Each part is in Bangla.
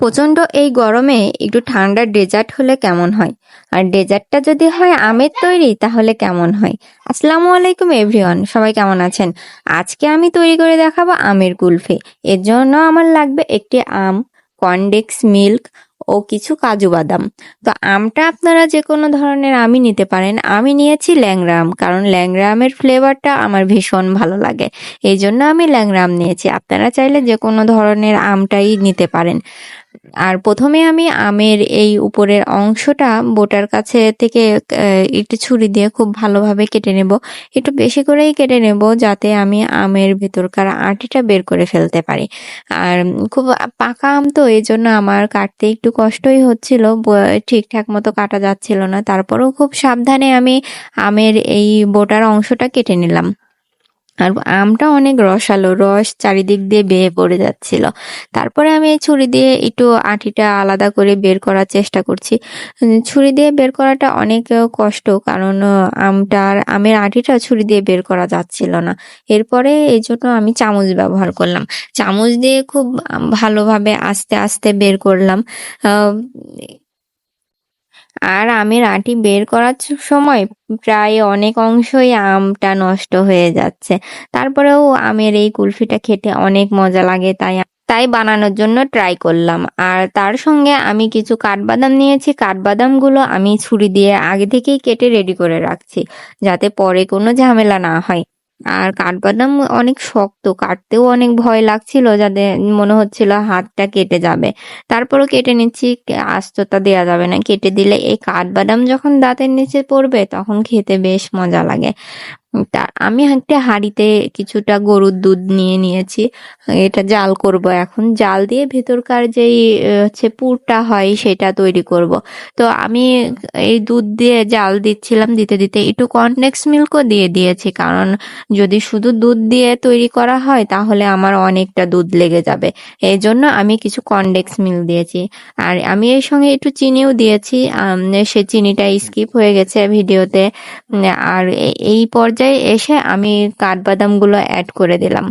প্রচণ্ড এই গরমে একটু ঠান্ডা ডেজার্ট হলে কেমন হয়? আর ডেজার্টটা যদি হয় আমের তৈরি, তাহলে কেমন হয়? আসসালামু আলাইকুম এভরিওয়ান, সবাই কেমন আছেন? আজকে আমি তৈরি করে দেখাবো আমের কুলফি। এর জন্য আমার লাগবে একটি আম, কনডেক্স মিল্ক ও কিছু কাজু বাদাম। তো আমটা আপনারা যে কোনো ধরনের আমই নিতে পারেন। আমি নিয়েছি ল্যাংড়া আম, কারণ ল্যাংরা আমের ফ্লেভারটা আমার ভীষণ ভালো লাগে। এই জন্য আমি ল্যাংড়া আম নিয়েছি। আপনারা চাইলে যে কোনো ধরনের আমটাই নিতে পারেন। আর প্রথমে আমি আমের এই উপরের অংশটা বোটার কাছে থেকে একটু ছুরি দিয়ে খুব ভালোভাবে কেটে নেব। একটু বেশি করেই কেটে নেব যাতে আমি আমের ভেতরকার আটিটা বের করে ফেলতে পারি। আর খুব পাকা আম তো, এই জন্য আমার কাটতে একটু কষ্টই হচ্ছিল। ঠিকঠাক মতো কাটা যাচ্ছিল না। তারপরেও খুব সাবধানে আমি আমের এই বোটার অংশটা কেটে নিলাম। আর আমটা অনেক রসালো, রস চারিদিক দিয়ে বেয়ে পড়ে যাচ্ছিল। তারপরে আমি ছুরি দিয়ে একটু আটিটা আলাদা করে বের করার চেষ্টা করছি। ছুরি দিয়ে বের করাটা অনেক কষ্ট, কারণ আমটার আমের আটিটা ছুরি দিয়ে বের করা যাচ্ছিল না। এরপরে এই জন্য আমি চামচ ব্যবহার করলাম। চামচ দিয়ে খুব ভালোভাবে আস্তে আস্তে বের করলাম। আর আমের আটি বের করার সময় প্রায় অনেক অংশই আমটা নষ্ট হয়ে যাচ্ছে। তারপরেও আমের এই কুলফিটা খেতে অনেক মজা লাগে, তাই তাই বানানোর জন্য ট্রাই করলাম। আর তার সঙ্গে আমি কিছু কাঠবাদাম নিয়েছি। কাঠবাদামগুলো আমি ছুরি দিয়ে আগে থেকেই কেটে রেডি করে রাখছি, যাতে পরে কোনো ঝামেলা না হয়। আর কাঠবাদাম অনেক শক্ত, কাটতেও অনেক ভয় লাগছিল যাদের মনে হচ্ছিল হাতটা কেটে যাবে। তারপরও কেটে নিচ্ছি আস্ততা দেওয়া যাবে না। কেটে দিলে এই কাঠবাদাম যখন দাঁতের নিচে পড়বে তখন খেতে বেশ মজা লাগে। তা আমি একটা হাঁড়িতে কিছুটা গরুর দুধ নিয়ে নিয়েছি। এটা জাল করব এখন। জাল দিয়ে ভেতরকার যেই হচ্ছে পুরটা হয় সেটা তৈরি করব। তো আমি এই দুধ দিয়ে জাল দিচ্ছিলাম দিতে দিতে একটু কর্নফ্লেক্স মিল্কও দিয়ে দিয়েছি। কারণ যদি শুধু দুধ দিয়ে তৈরি করা হয় তাহলে আমার অনেকটা দুধ লেগে যাবে। এই জন্য আমি কিছু কনডেক্স মিল্ক দিয়েছি। আর আমি এর সঙ্গে একটু চিনিও দিয়েছি। সে চিনিটা স্কিপ হয়ে গেছে ভিডিওতে। আর এই পর্যায়ে এসে আমি কাঠবাদামগুলো অ্যাড করে দিলাম।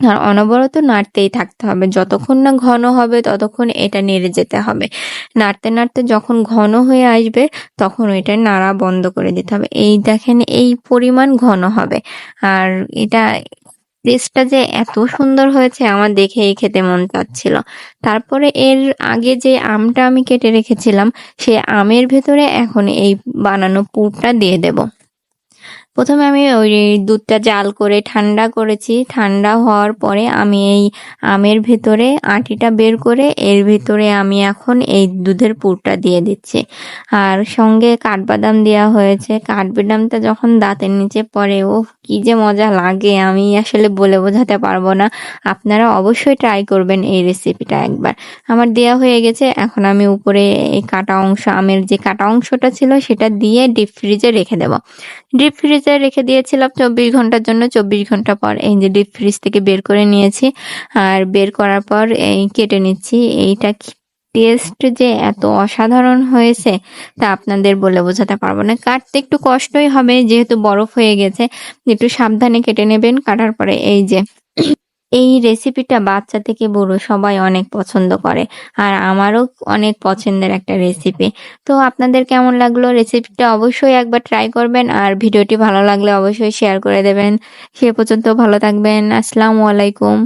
আর অনবরত নাড়তেই থাকতে হবে। যতক্ষণ না ঘন হবে, ততক্ষণ এটা নেড়ে যেতে হবে। নাড়তে নাড়তে যখন ঘন হয়ে আসবে, তখন এটা নাড়া বন্ধ করে দিতে হবে। এই দেখেন, এই পরিমাণ ঘন হবে। আর এটা টেস্টটা যে এত সুন্দর হয়েছে, আমার দেখেই খেতে মন চাচ্ছিল। তারপরে এর আগে যে আমটা আমি কেটে রেখেছিলাম সে আমের ভেতরে এখন এই বানানো পুরটা দিয়ে দেব। প্রথমে আমি ওই দুধটা জাল করে ঠান্ডা করেছি। ঠান্ডা হওয়ার পরে আমি এই আমের ভেতরে আটিটা বের করে এর ভেতরে আমি এখন এই দুধের পুরটা দিয়ে দিচ্ছি। আর সঙ্গে কাঠবাদাম দেওয়া হয়েছে। কাঠবাদামটা যখন দাঁতের নিচে পড়ে ও কি যে মজা লাগে। আমি আসলে বলে বোঝাতে পারব না। আপনারা অবশ্যই ট্রাই করবেন এই রেসিপিটা একবার। আমার দেওয়া হয়ে গেছে। এখন আমি উপরে এই কাটা অংশ, আমের যে কাটা অংশটা ছিল, সেটা দিয়ে ডিপ ফ্রিজে রেখে দেবো। ডিপ ফ্রিজে রেখে দিয়েছিলাম চব্বিশ ঘণ্টার জন্য। চব্বিশ ঘণ্টা পর এই যে ডিপ ফ্রিজ থেকে বের করে নিয়েছি আর বের করার পর এই কেটে নিচ্ছি। এইটা টেস্ট যে এত অসাধারণ হয়েছে তা আপনাদের বলে বোঝাতে পারব না। কাটতে একটু কষ্টই হবে, যেহেতু বরফ হয়ে গেছে। একটু সাবধানে কেটে নেবেন, কাটার পরে এই যে এই রেসিপিটা বাচ্চা থেকে বুড়ো সবাই অনেক পছন্দ করে। আর আমারও অনেক পছন্দের একটা রেসিপি তো আপনাদের কেমন লাগল রেসিপিটা অবশ্যই একবার ট্রাই করবেন। আর ভিডিওটি ভালো লাগলে অবশ্যই শেয়ার করে দেবেন। সে পর্যন্ত ভালো থাকবেন। আসসালামু আলাইকুম।